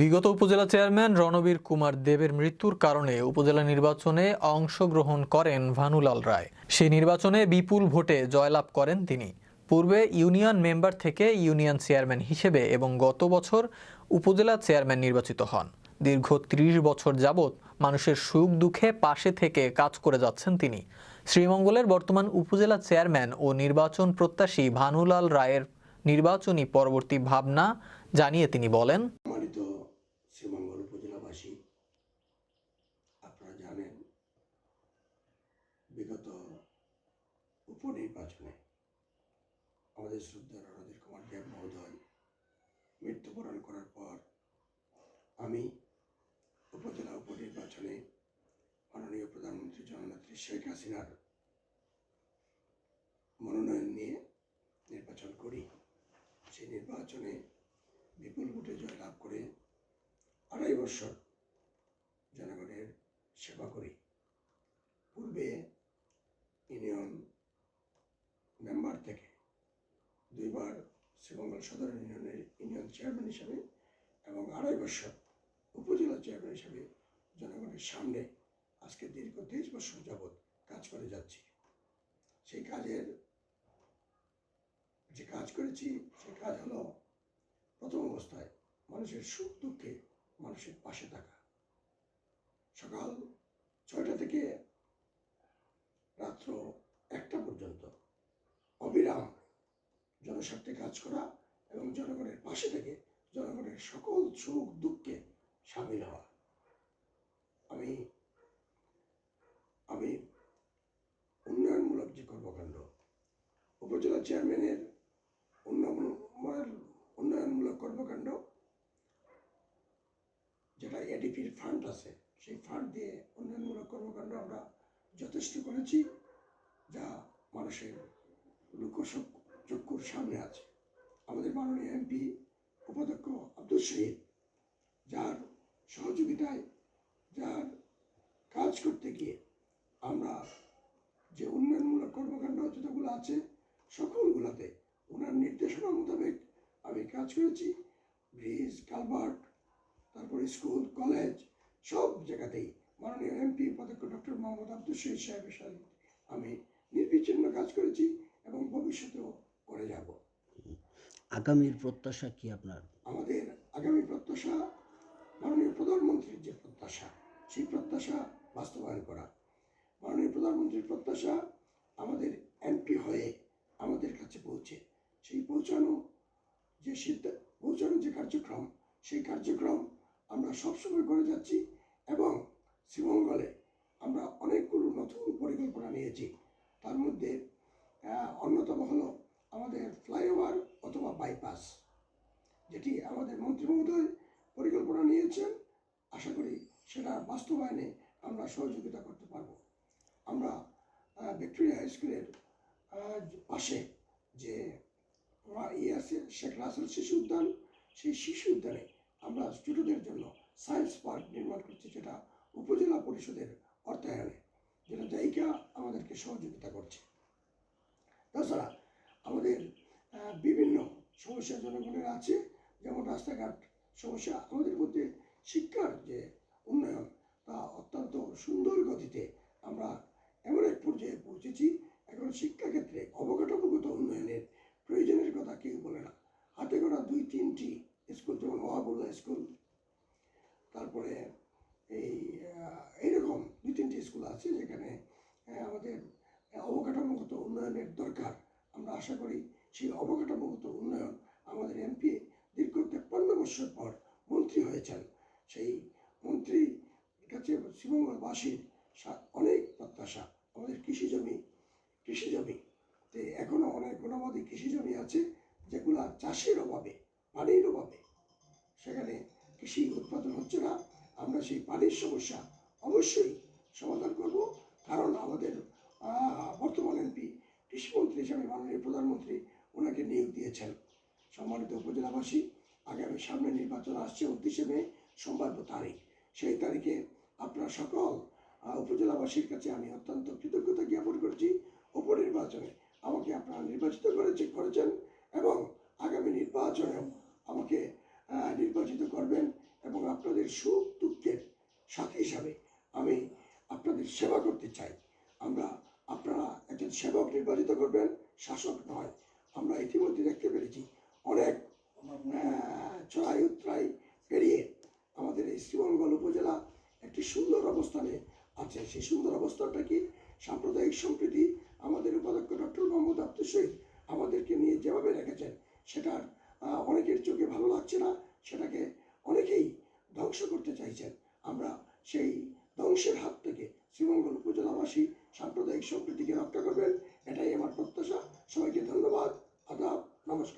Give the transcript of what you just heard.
বিগত উপজেলা চেয়ারম্যান রণবীর কুমার দেবের মৃত্যুর কারণে উপজেলা নির্বাচনে অংশগ্রহণ করেন ভানুলাল রায়। সেই নির্বাচনে বিপুল ভোটে জয়লাভ করেন তিনি। পূর্বে ইউনিয়ন মেম্বার থেকে ইউনিয়ন চেয়ারম্যান হিসেবে এবং গত বছর উপজেলা চেয়ারম্যান নির্বাচিত হন। দীর্ঘ ত্রিশ বছর যাবৎ মানুষের সুখ দুঃখে পাশে থেকে কাজ করে যাচ্ছেন তিনি। শ্রীমঙ্গলের বর্তমান উপজেলা চেয়ারম্যান ও নির্বাচন প্রত্যাশী ভানুলাল রায়ের নির্বাচনী পরবর্তী ভাবনা জানিয়ে তিনি বলেন সম্মানিত শ্রীমঙ্গল উপজেলাবাসী আপনারা জানেন বিগত উপনির্বাচনে আমাদের শ্রদ্ধা রণধীর কুমার দেব মহোদয় মৃত্যুবরণ করার পর আমি উপজেলা উপনির্বাচনে মাননীয় প্রধানমন্ত্রী জননেত্রী শেখ হাসিনার মনোনয়ন নিয়ে নির্বাচন করি। সেই নির্বাচনে বিপুল ভোটে জয়লাভ করে আড়াই বছর জনগণের সেবা করি। পূর্বে ইউনিয়ন মেম্বার থেকে দুইবার শ্রীমঙ্গল সদর ইউনিয়নের ইউনিয়ন চেয়ারম্যান হিসাবে এবং আড়াই বছর উপজেলা চেয়ারম্যান হিসাবে জনগণের সামনে আজকে দীর্ঘ তেইশ বছর যাবৎ কাজ করে যাচ্ছি। সেই কাজের যে কাজ করেছি সেই কাজ হলো প্রথম অবস্থায় মানুষের সুখ দুঃখে মানুষের পাশে থাকা। সকাল ছয়টা থেকে রাত্র একটা পর্যন্ত অবিরাম জনস্বার্থে কাজ করা এবং জনগণের পাশে থেকে জনগণের সকল সুখ দুঃখে সামিল হওয়া। আমি আমি উন্নয়নমূলক যে কর্মকাণ্ড, উপজেলা চেয়ারম্যানের উন্নয়ন উন্নয়নমূলক কর্মকাণ্ড, যেটা এডিপির ফান্ড আছে, সেই ফান্ড দিয়ে উন্নয়নমূলক কর্মকাণ্ড আমরা যথেষ্ট করেছি, যা মানুষের লোকসক চক্ষুর সামনে আছে। আমাদের মাননীয় এমপি উপাধ্যক্ষ আব্দুল শহীদ, যার সহযোগিতায়, যার কাজ করতে গিয়ে আমরা যে উন্নয়নমূলক কর্মকাণ্ড যতগুলো আছে, সকলগুলোতে ওনার নির্দেশনা মোতাবেক আমি কাজ করেছি। ব্রিজ, কালভার্ট, তারপরে স্কুল, কলেজ, সব জায়গাতেই মাননীয় এমপি উপাধ্যক্ষ ডক্টর মোহাম্মদ আব্দুল শহীদ সাহেবের সাথে আমি নির্বিচ্ছিন্ন কাজ করেছি এবং ভবিষ্যতেও আগামীর প্রত্যাশা কি আপনার? আমাদের আগামী প্রত্যাশা মাননীয় প্রধানমন্ত্রীর যে প্রত্যাশা, সেই প্রত্যাশা বাস্তবায়ন করা। মাননীয় প্রধানমন্ত্রীর প্রত্যাশা আমাদের এমপি হয়ে আমাদের কাছে পৌঁছে। সেই পৌঁছানো যে সিদ্ধা, পৌঁছানোর যে কার্যক্রম, সেই কার্যক্রম আমরা সবসময় করে যাচ্ছি এবং শ্রীমঙ্গলে আমরা অনেকগুলো নতুন পরিকল্পনা নিয়েছি। তার মধ্যে অন্যতম হলো বাইপাস যেটি আমাদের মন্ত্রী মহোদয় পরিকল্পনা নিয়েছেন, আশা করি সেটা বাস্তবায়নে আমরা সহযোগিতা করতে পারব। আমরা ভিক্টোরিয়া হাই স্কুলের পাশে যে ইয়ে আছে, শেখ রাসেল শিশু উদ্যান, সেই শিশু উদ্যানে আমরা ছোটদের জন্য সায়েন্স পার্ক নির্মাণ করছি, যেটা উপজেলা পরিষদের অর্থায়নে, যেটা জায়গা আমাদেরকে সহযোগিতা করছে। তাছাড়া আমাদের সমস্যা জনগণের আছে। যেমন রাস্তাঘাট সমস্যা, আমাদের মধ্যে শিক্ষার যে উন্নয়ন, তা অত্যন্ত সুন্দর গতিতে আমরা এমন এক পর্যায়ে পৌঁছেছি। এখন শিক্ষাক্ষেত্রে অবকাঠামোগত উন্নয়নের প্রয়োজনের কথা কেউ বলে না। হাতে গোনা দুই, তিনটি স্কুল, যেমন ওয়াবুল্লাহ স্কুল, তারপরে এই এইরকম দুই, তিনটি স্কুল আছে যেখানে আমাদের অবকাঠামোগত উন্নয়নের দরকার। আমরা আশা করি সেই অবকাঠামোগত উন্নয়ন আমাদের এমপি দীর্ঘ তেপ্পান্ন বছর পর মন্ত্রী হয়েছেন। সেই মন্ত্রী কাছে শ্রীমঙ্গলবাসীর সা- অনেক প্রত্যাশা। আমাদের কৃষি জমি কৃষি জমি তে এখনও অনেক গুণাবাদী কৃষি জমি আছে, যেগুলা চাষের অভাবে, পানির অভাবে। সেখানে কৃষি উৎপাদন হচ্ছে না। আমরা সেই পানির সমস্যা অবশ্যই সমাধান করব। কারণ আমাদের বর্তমান এমপি কৃষিমন্ত্রী হিসাবে মাননীয় প্রধানমন্ত্রী নিয়োগ দিয়েছেন। সম্মানিত উপজেলাবাসী, আগামী সামনে নির্বাচন আসছে উদ্দেশ্যে সম্ভাব্য তারিখ। সেই তারিখে আপনার সকল উপজেলাবাসীর কাছে আমি অত্যন্ত কৃতজ্ঞতা জ্ঞাপন করেছি। উপনির্বাচনে আমাকে আপনারা নির্বাচিত করেছে, করেছেন এবং আগামী নির্বাচনেও আমাকে নির্বাচিত করবেন এবং আপনাদের সুখ দুঃখের সাথী হিসাবে আমি আপনাদের সেবা করতে চাই। আমরা, আপনারা একজন সেবক নির্বাচিত করবেন, শাসক নয়। আমরা ইতিমধ্যে দেখতে পেরেছি অনেক চড়াই উত্তরাই পেরিয়ে আমাদের এই শ্রীমঙ্গল উপজেলা একটি সুন্দর অবস্থানে আছে। সেই সুন্দর অবস্থাটা কি? সাম্প্রদায়িক সম্প্রীতি আমাদের উপাধ্যক্ষ ডক্টর মোহাম্মদ আব্দুল শহীদ আমাদেরকে নিয়ে যেভাবে রেখেছেন, সেটার অনেকের চোখে ভালো লাগছে না, সেটাকে অনেকেই ধ্বংস করতে চাইছেন। আমরা সেই ধ্বংসের হাত থেকে শ্রীমঙ্গল উপজেলাবাসী সাম্প্রদায়িক সম্প্রীতিকে রক্ষা করবেন, এটাই আমার প্রত্যাশা। সবাইকে ধন্যবাদ। Vamos